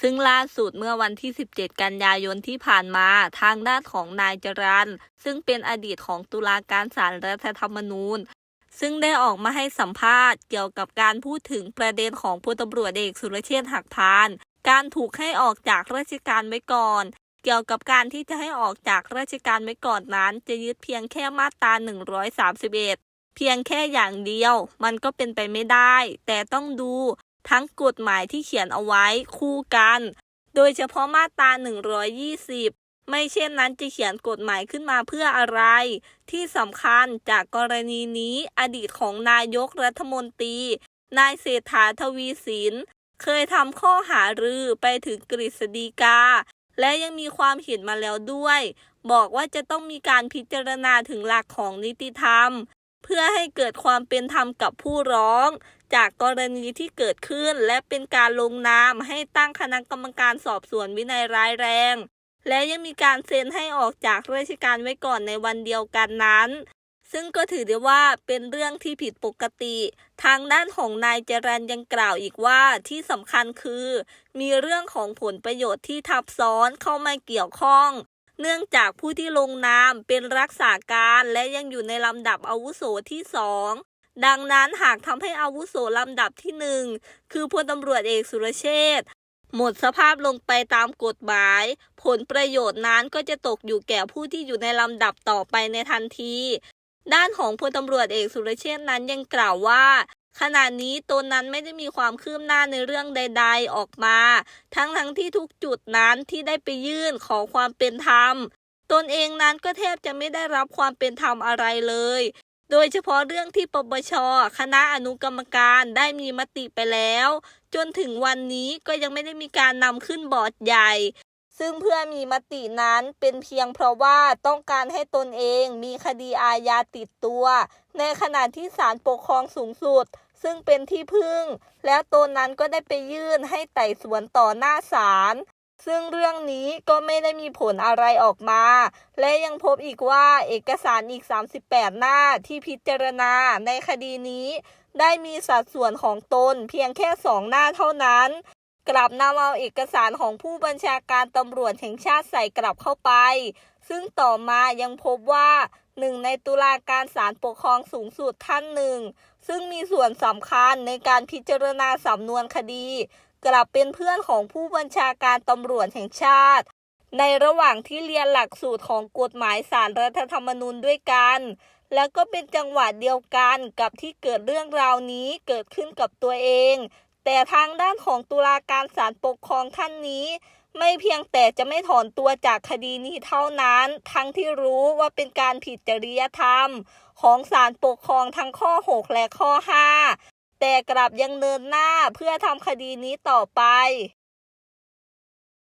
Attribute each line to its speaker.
Speaker 1: ซึ่งล่าสุดเมื่อวันที่ 17 กันยายนที่ผ่านมาทางด้านของนายจรันซึ่งเป็นอดีตของตุลาการศาลรัฐธรรมนูญ ซึ่งได้ออกมาให้สัมภาษณ์เกี่ยวกับการพูดถึงประเด็นของพลตำรวจเอกสุรเชษฐ์หักพาน การถูกให้ออกจากราชการไว้ก่อน เกี่ยวกับการที่จะให้ออกจากราชการไว้ก่อนนั้น จะยึดเพียงแค่มาตรา 131 เพียงแค่อย่างเดียว มันก็เป็นไปไม่ได้ แต่ต้องดู ทั้งกฎหมายที่เขียนเอาไว้คู่กัน โดยเฉพาะมาตรา 120 ไม่เช่นนั้นจะเขียนกฎหมายขึ้นมาเพื่ออะไร ที่สำคัญจากกรณีนี้อดีตของนายกรัฐมนตรี นายเศรษฐาทวีสิน เคยทำข้อหารือไปถึงกฤษฎีกา และยังมีความเห็นมาแล้วด้วย บอกว่าจะต้องมีการพิจารณาถึงหลักของนิติธรรม เพื่อให้เกิดความเป็นธรรมกับผู้ร้อง จากกรณีที่เกิดขึ้น และเป็นการลงนามให้ตั้งคณะกรรมการสอบสวนวินัยร้ายแรง และยังมีการเซ็นให้ออกจากราชการไว้ก่อนในวันเดียวกันนั้นซึ่งก็ถือได้ว่าเป็นเรื่องที่ผิดปกติ ทางด้านของนายจรันยังกล่าวอีกว่าที่สำคัญคือ มีเรื่องของผลประโยชน์ที่ทับซ้อนเข้ามาเกี่ยวข้อง เนื่องจากผู้ที่ลงนามเป็นรักษาการและยังอยู่ในลำดับอาวุโสที่สองดังนั้นหากทำให้อาวุโสลำดับที่หนึ่งคือพลตำรวจเอกสุรเชษฐ์หมดสภาพลงไปตามกฎหมาย ผลประโยชน์นั้นก็จะตกอยู่แก่ผู้ที่อยู่ในลำดับต่อไปในทันที ด้านของพลตำรวจเอกสุรเชษฐ์นั้นยังกล่าวว่า ขณะนี้ตนนั้นไม่ได้มีความคืบหน้าในเรื่องใด ๆ ออกมา ทั้งทั้งที่ทุกจุดนั้นที่ได้ไปยื่นขอความเป็นธรรม ตนเองนั้นก็แทบจะไม่ได้รับความเป็นธรรมอะไรเลย โดยเฉพาะเรื่องที่ปปช คณะอนุกรรมการได้มีมติไปแล้ว จนถึงวันนี้ก็ยังไม่ได้มีการนำขึ้นบอร์ดใหญ่ ซึ่งเพื่อมีมตินั้นเป็นเพียงเพราะว่าต้องการให้ตนเองมีคดีอาญาติดตัว ในขณะที่ศาลปกครองสูงสุด ซึ่งเป็นที่พึ่ง แล้วตนนั้นก็ได้ไปยื่นให้ไต่สวนต่อหน้าศาลซึ่งเรื่องนี้ก็ไม่ได้มีผลอะไรออกมา และยังพบอีกว่าเอกสารอีก 38 หน้าที่พิจารณาในคดีนี้ ได้มีสัดส่วนของตนเพียงแค่สองหน้าเท่านั้น กลับนำเอาเอกสารของผู้บัญชาการตำรวจแห่งชาติใส่กลับเข้าไป ซึ่งต่อมายังพบว่าหนึ่งในตุลาการศาลปกครองสูงสุดท่านหนึ่ง ซึ่งมีส่วนสำคัญในการพิจารณาสำนวนคดี กลับเป็นเพื่อนของผู้บัญชาการตำรวจแห่งชาติ ในระหว่างที่เรียนหลักสูตรของกฎหมายสารรัฐธรรมนูญด้วยกัน แล้วก็เป็นจังหวะเดียวกันกับที่เกิดเรื่องราวนี้เกิดขึ้นกับตัวเอง แต่ทางด้านของตุลาการศาลปกครองท่านนี้ ไม่เพียงแต่จะไม่ถอนตัวจากคดีนี้เท่านั้น ทั้งที่รู้ว่าเป็นการผิดจริยธรรม ของศาลปกครองทั้งข้อ 6 และข้อ 5 แต่กลับยังเดินหน้าเพื่อทำคดีนี้ต่อไป